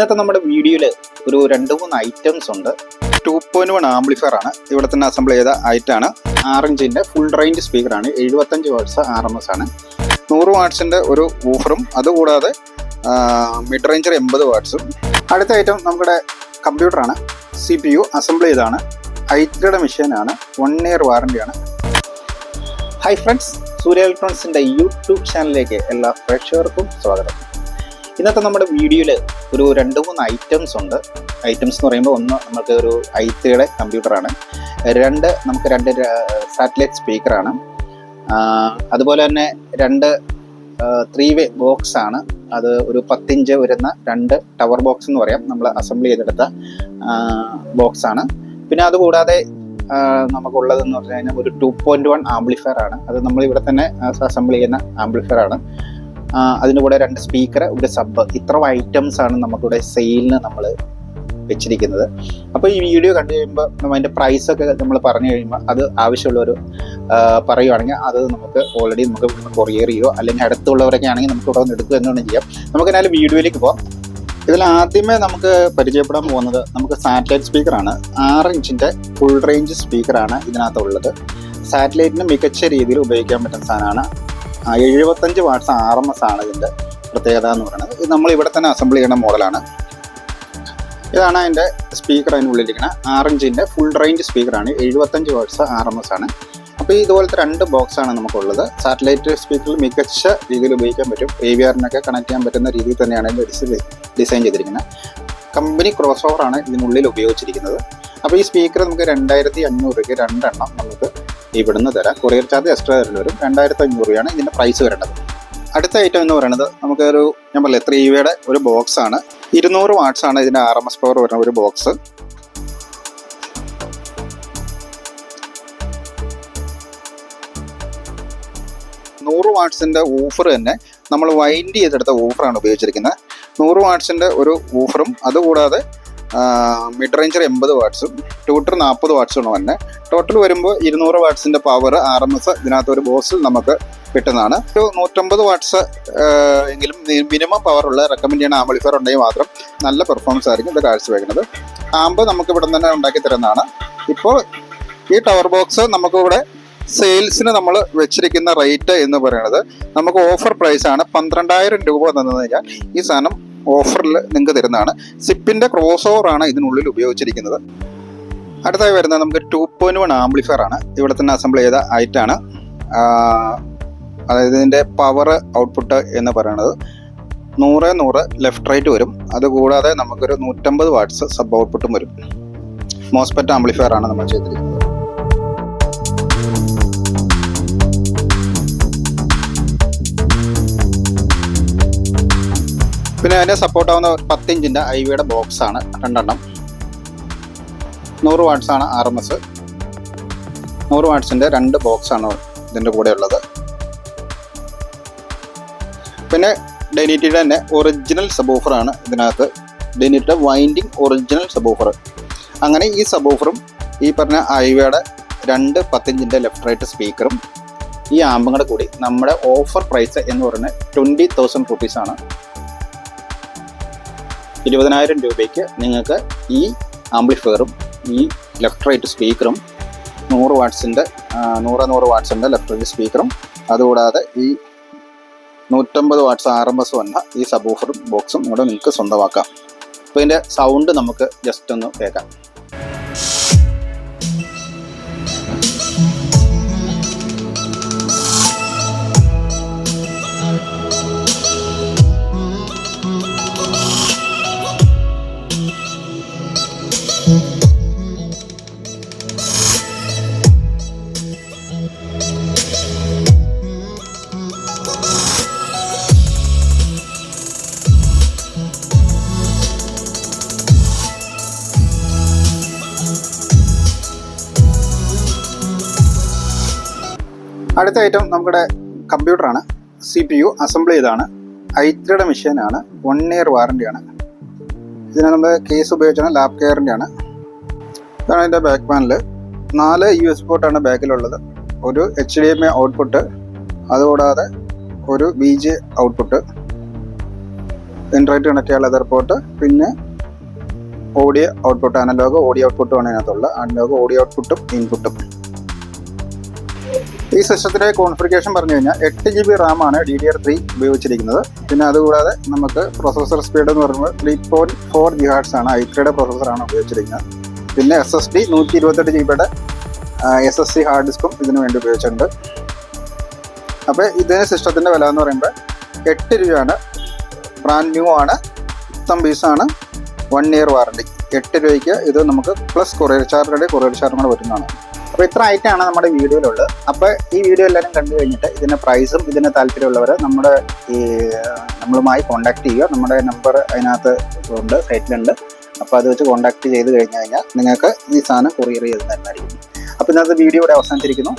ഇന്നത്തെ നമ്മുടെ വീഡിയോയിൽ ഒരു രണ്ട് മൂന്ന് ഐറ്റംസ് ഉണ്ട്. ടു പോയിന്റ് വൺ ആംപ്ലിഫയർ ആണ്. ഇവിടെ തന്നെ അസംബിൾ ചെയ്ത ഐറ്റം ആണ്. ആറ് ഇഞ്ചിന്റെ ഫുൾ റേഞ്ച് സ്പീക്കർ ആണ്. എഴുപത്തഞ്ച് വാട്ട്സ് ആർ എം എസ് ആണ്. നൂറ് വാട്സിന്റെ ഒരു ഊഫറും അതുകൂടാതെ മിഡ് റേഞ്ചർ എൺപത് വാട്ട്സും അടുത്ത ഐറ്റം നമ്മുടെ കമ്പ്യൂട്ടറാണ് സി പി യു അസംബിൾ ചെയ്താണ് ഐറ്റയുടെ മെഷീനാണ് വൺ ഇയർ വാറണ്ടിയാണ് ഹൈ ഫ്രണ്ട്സ് സൂര്യ ഇലക്ട്രോണിക്സിന്റെ യൂട്യൂബ് ചാനലിലേക്ക് എല്ലാ പ്രേക്ഷകർക്കും സ്വാഗതം. ഇന്നത്തെ നമ്മുടെ വീഡിയോയിൽ ഒരു രണ്ട് മൂന്ന് ഐറ്റംസ് ഉണ്ട്. ഐറ്റംസ് എന്ന് പറയുമ്പോൾ ഒന്ന് നമുക്ക് ഒരു ഐത്തയുടെ കമ്പ്യൂട്ടറാണ് രണ്ട് നമുക്ക് രണ്ട് സാറ്റലൈറ്റ് സ്പീക്കറാണ് അതുപോലെ തന്നെ രണ്ട് ത്രീ വേ ബോക്സ് ആണ്. അത് ഒരു പത്തിഞ്ച് വരുന്ന രണ്ട് ടവർ ബോക്സ് എന്ന് പറയാം. നമ്മൾ അസംബിൾ ചെയ്തെടുത്ത ബോക്സ് ആണ്. പിന്നെ അതുകൂടാതെ നമുക്കുള്ളതെന്ന് പറഞ്ഞു കഴിഞ്ഞാൽ ഒരു ടു പോയിന്റ് വൺ ആംപ്ലിഫയർ ആണ്. അത് നമ്മൾ ഇവിടെ തന്നെ അസംബിൾ ചെയ്യുന്ന ആംപ്ലിഫയർ ആണ്. അതിന്റെ കൂടെ രണ്ട് സ്പീക്കർ ഒരു സബ് ഇത്ര ഐറ്റംസ് ആണ് നമുക്കിവിടെ സെയിലിന് നമ്മൾ വെച്ചിരിക്കുന്നത്. അപ്പോൾ ഈ വീഡിയോ കണ്ടു കഴിയുമ്പോൾ നമ്മൾ അതിന്റെ പ്രൈസൊക്കെ നമ്മൾ പറഞ്ഞു കഴിയുമ്പോൾ അത് ആവശ്യമുള്ളവർ പറയുവാണെങ്കിൽ അത് നമുക്ക് ഓൾറെഡി നമുക്ക് കൊറിയർ ചെയ്യുമോ അല്ലെങ്കിൽ അടുത്തുള്ളവരൊക്കെ ആണെങ്കിൽ നമുക്ക് ഇവിടെ വന്ന് എടുക്കുക ചെയ്യാം. നമുക്ക് എന്നാലും വീഡിയോയിലേക്ക് പോകാം ഇതിൽ ആദ്യമേ നമുക്ക് പരിചയപ്പെടാൻ പോകുന്നത് നമുക്ക് സാറ്റലൈറ്റ് സ്പീക്കറാണ് ആറ് ഇഞ്ചിന്റെ ഫുൾ റേഞ്ച് സ്പീക്കറാണ് ഇതിനകത്തുള്ളത്. സാറ്റലൈറ്റിന് മികച്ച രീതിയിൽ ഉപയോഗിക്കാൻ പറ്റുന്ന സാധനമാണ്. എഴുപത്തഞ്ച് വാട്ട്സ് ആർ എം എസ് ആണ് ഇതിന്റെ പ്രത്യേകത എന്ന് പറയുന്നത്. ഇത് നമ്മൾ ഇവിടെ തന്നെ അസംബിൾ ചെയ്യുന്ന മോഡലാണ് ഇതാണ് അതിന്റെ സ്പീക്കർ അതിനുള്ളിലിരിക്കുന്നത് ആർ ഇഞ്ചിന്റെ ഫുൾ റേഞ്ച് സ്പീക്കറാണ് എഴുപത്തഞ്ച് വാട്ട്സ് ആർ എം എസ് ആണ്. അപ്പോൾ ഇതുപോലത്തെ രണ്ട് ബോക്സാണ് നമുക്കുള്ളത്. സാറ്റലൈറ്റ് സ്പീക്കറിൽ മികച്ച രീതിയിൽ ഉപയോഗിക്കാൻ പറ്റും. എ വി ആറിനൊക്കെ കണക്ട് ചെയ്യാൻ പറ്റുന്ന രീതിയിൽ തന്നെയാണ് ഇതിന്റെ ഡിസൈൻ ചെയ്തിരിക്കുന്നത്. കമ്പനി ക്രോസ് ഓവറാണ് ഇതിനുള്ളിൽ ഉപയോഗിച്ചിരിക്കുന്നത്. അപ്പോൾ ഈ സ്പീക്കർ നമുക്ക് രണ്ടായിരത്തി അഞ്ഞൂറ് രൂപയ്ക്ക് രണ്ടെണ്ണം നമുക്ക് ഇവിടുന്ന് തരാം. കൊറിയർ ചാർജ് എക്സ്ട്രാ തരേണ്ടി വരും. രണ്ടായിരത്തി അഞ്ഞൂറ് രൂപയാണ് ഇതിന്റെ പ്രൈസ് വരേണ്ടത് അടുത്ത ഐറ്റം എന്ന് പറയുന്നത് നമുക്കൊരു ഞാൻ പറഞ്ഞില്ല ത്രീ വിയുടെ ഒരു ബോക്സ് ആണ്. ഇരുന്നൂറ് വാട്ട്സ് ആണ് ഇതിന്റെ ആർ എം എസ് പവർ വരുന്ന ഒരു ബോക്സ് നൂറ് വാട്ട്സിന്റെ ഊഫർ തന്നെ നമ്മൾ വൈൻഡ് ചെയ്തെടുത്ത ഊഫറാണ് ഉപയോഗിച്ചിരിക്കുന്നത്. നൂറ് വാട്ട്സിന്റെ ഒരു ഊഫറും അതുകൂടാതെ മിഡ് റേഞ്ചർ എൺപത് വാട്ട്സും ട്യൂട്ടർ നാൽപ്പത് വാട്ട്സുമാണ് തന്നെ ടോട്ടൽ വരുമ്പോൾ ഇരുന്നൂറ് വാട്ട്സിന്റെ പവർ ആർ എം എസ് ഇതിനകത്ത് ഒരു ബോസിൽ നമുക്ക് കിട്ടുന്നതാണ്. ഒരു നൂറ്റമ്പത് വാട്ട്സ് എങ്കിലും മിനിമം പവറുള്ള റെക്കമെൻഡ് ചെയ്യുന്ന ആംബിളിഫയർ ഉണ്ടെങ്കിൽ മാത്രം നല്ല പെർഫോമൻസ് ആയിരിക്കും ഇത് കാഴ്ചവെക്കുന്നത്. ആമ്പ് നമുക്ക് ഇവിടെ തന്നെ ഉണ്ടാക്കി തരുന്നതാണ്. ഇപ്പോൾ ഈ ടവർ ബോക്സ് നമുക്കിവിടെ സെയിൽസിന് നമ്മൾ വെച്ചിരിക്കുന്ന റേറ്റ് എന്ന് പറയുന്നത് നമുക്ക് ഓഫർ പ്രൈസാണ് പന്ത്രണ്ടായിരം രൂപ തന്നു കഴിഞ്ഞാൽ ഈ സാധനം ഓഫറിൽ നിങ്ങൾക്ക് തരുന്നതാണ്. സിപ്പിന്റെ ക്രോസ് ഓവർ ആണ് ഇതിനുള്ളിൽ ഉപയോഗിച്ചിരിക്കുന്നത്. അടുത്തായി വരുന്നത് നമുക്ക് ടു പോയിന്റ് വൺ ആംപ്ലിഫയർ ആണ്. ഇവിടെ തന്നെ അസംബിൾ ചെയ്ത ഐറ്റാണ് അതായത് ഇതിന്റെ പവർ ഔട്ട്പുട്ട് എന്ന് പറയുന്നത് നൂറ് നൂറ് ലെഫ്റ്റ് റൈറ്റ് വരും. അതുകൂടാതെ നമുക്കൊരു നൂറ്റമ്പത് വാട്ട്സ് സബ് ഔട്ട്പുട്ടും വരും. മോസ്പെറ്റ് ആംപ്ലിഫയർ ആണ് നമ്മൾ ചെയ്തിരിക്കുന്നത്. പിന്നെ അതിനെ സപ്പോർട്ട് ആവുന്ന ഇഞ്ചിന്റെ ഐ വിയുടെ ബോക്സ് ആണ് രണ്ടെണ്ണം. നൂറ് ആണ് ആർ എം എസ് നൂറ് വാട്ട്സിന്റെ രണ്ട് ബോക്സ് ആണ് ഇതിന്റെ കൂടെ ഉള്ളത്. പിന്നെ ഡെനിറ്റിയുടെ തന്നെ ഒറിജിനൽ സബൂഫറാണ് ഇതിനകത്ത്. ഡെനിറ്റിയുടെ വൈൻഡിങ് ഒറിജിനൽ സബൂഫർ അങ്ങനെ ഈ സബൂഫറും ഈ പറഞ്ഞ ഐവയുടെ രണ്ട് പത്തിഞ്ചിന്റെ ലെഫ്റ്റ് റൈറ്റ് സ്പീക്കറും ഈ ആമ്പും കൂടെ നമ്മുടെ ഓഫർ പ്രൈസ് എന്ന് പറയുന്നത് ട്വന്റി തൗസൻഡ് റുപ്പീസാണ് ഇരുപതിനായിരം രൂപയ്ക്ക് നിങ്ങൾക്ക് ഈ ആംപ്ലിഫയറും ഈ ലെഫ്റ്റ് റൈറ്റ് സ്പീക്കറും നൂറ് വാട്ട്സിന്റെ നൂറ് നൂറ് വാട്ട്സിന്റെ ലെഫ്റ്റ് റൈറ്റ് സ്പീക്കറും അതുകൂടാതെ ഈ നൂറ്റമ്പത് വാട്ട്സ് ആർ എം എസ് വന്ന ഈ സബൂഫറും ബോക്സും ഇവിടെ നിങ്ങൾക്ക് സ്വന്തമാക്കാം. അപ്പോൾ ഇതിന്റെ സൗണ്ട് നമുക്ക് ജസ്റ്റ് ഒന്ന് കേൾക്കാം. അടുത്ത ഐറ്റം നമ്മുടെ കമ്പ്യൂട്ടറാണ്. സി പി യു അസംബിൾ ചെയ്താണ് ഐത്രയുടെ മെഷീനാണ് വൺ ഇയർ വാറണ്ടിയാണ് ഇതിന് നമ്മൾ കേസ് ഉപയോഗിച്ചാണ് ലാബ് കെയറിന്റെ ആണ്. ഇതാണ് അതിന്റെ ബാക്ക് പാനൽ നാല് യു എസ് പോർട്ടാണ് ബാക്കിലുള്ളത് ഒരു H D M A output അതുകൂടാതെ ഒരു ബി ജെ ഔട്ട്പുട്ട് ഇൻട്രൈറ്റ് കണക്ട് ചെയ്യാൻ ലെതർ പോർട്ട് പിന്നെ ഓഡിയോ ഔട്ട്പുട്ട് അനലോഗ് ഓഡിയോ ഔട്ട്പുട്ടും ആണ് ഇതിനകത്തുള്ള അനലോഗ് ഓഡിയോ ഔട്ട്പുട്ടും ഇൻപുട്ടും ഈ സിസ്റ്റത്തിലെ കോൺഫിഗറേഷൻ പറഞ്ഞു കഴിഞ്ഞാൽ എട്ട് ജി ബി റാം ആണ് ഡി ഡി ആർ ത്രീ ഉപയോഗിച്ചിരിക്കുന്നത്. പിന്നെ അതുകൂടാതെ നമുക്ക് പ്രൊസസർ സ്പീഡ് എന്ന് പറയുമ്പോൾ three point four G hertz ആണ് ഐ ത്രീയുടെ പ്രൊസസ്സറാണ് ഉപയോഗിച്ചിരിക്കുന്നത്. പിന്നെ എസ് എസ് ഡി നൂറ്റി ഇരുപത്തെട്ട് ജി ബിയുടെ എസ് എസ് സി ഹാർഡ് ഡിസ്കും ഇതിനു വേണ്ടി ഉപയോഗിച്ചിട്ടുണ്ട്. അപ്പോൾ ഇതിന് സിസ്റ്റത്തിന്റെ വില എന്ന് പറയുമ്പോൾ എട്ട് രൂപയാണ് ബ്രാൻഡ് ന്യൂ ആണ് ഇത്തം പീസാണ് വൺ ഇയർ വാറണ്ടി എട്ട് രൂപയ്ക്ക് ഇത് നമുക്ക് plus courier charge courier charge കൂടെ വരുന്നതാണ് അപ്പോൾ ഇത്ര ഐറ്റമാണ് നമ്മുടെ വീഡിയോയിലുള്ളത്. അപ്പോൾ ഈ വീഡിയോ എല്ലാവരും കണ്ടു കഴിഞ്ഞിട്ട് ഇതിന്റെ പ്രൈസും ഇതിന് താല്പര്യമുള്ളവർ നമ്മുടെ ഈ നമ്മളുമായി കോൺടാക്ട് ചെയ്യുക. നമ്മുടെ നമ്പർ അതിനകത്ത് ഉണ്ട് സൈറ്റിലുണ്ട് അപ്പോൾ അത് വെച്ച് കോൺടാക്ട് ചെയ്ത് കഴിഞ്ഞു കഴിഞ്ഞാൽ നിങ്ങൾക്ക് ഈ സാധനം കൊറിയർ ചെയ്ത് തരുന്നതായിരിക്കും. അപ്പോൾ ഇന്നത്തെ വീഡിയോ ഇവിടെ അവസാനിച്ചിരിക്കുന്നു.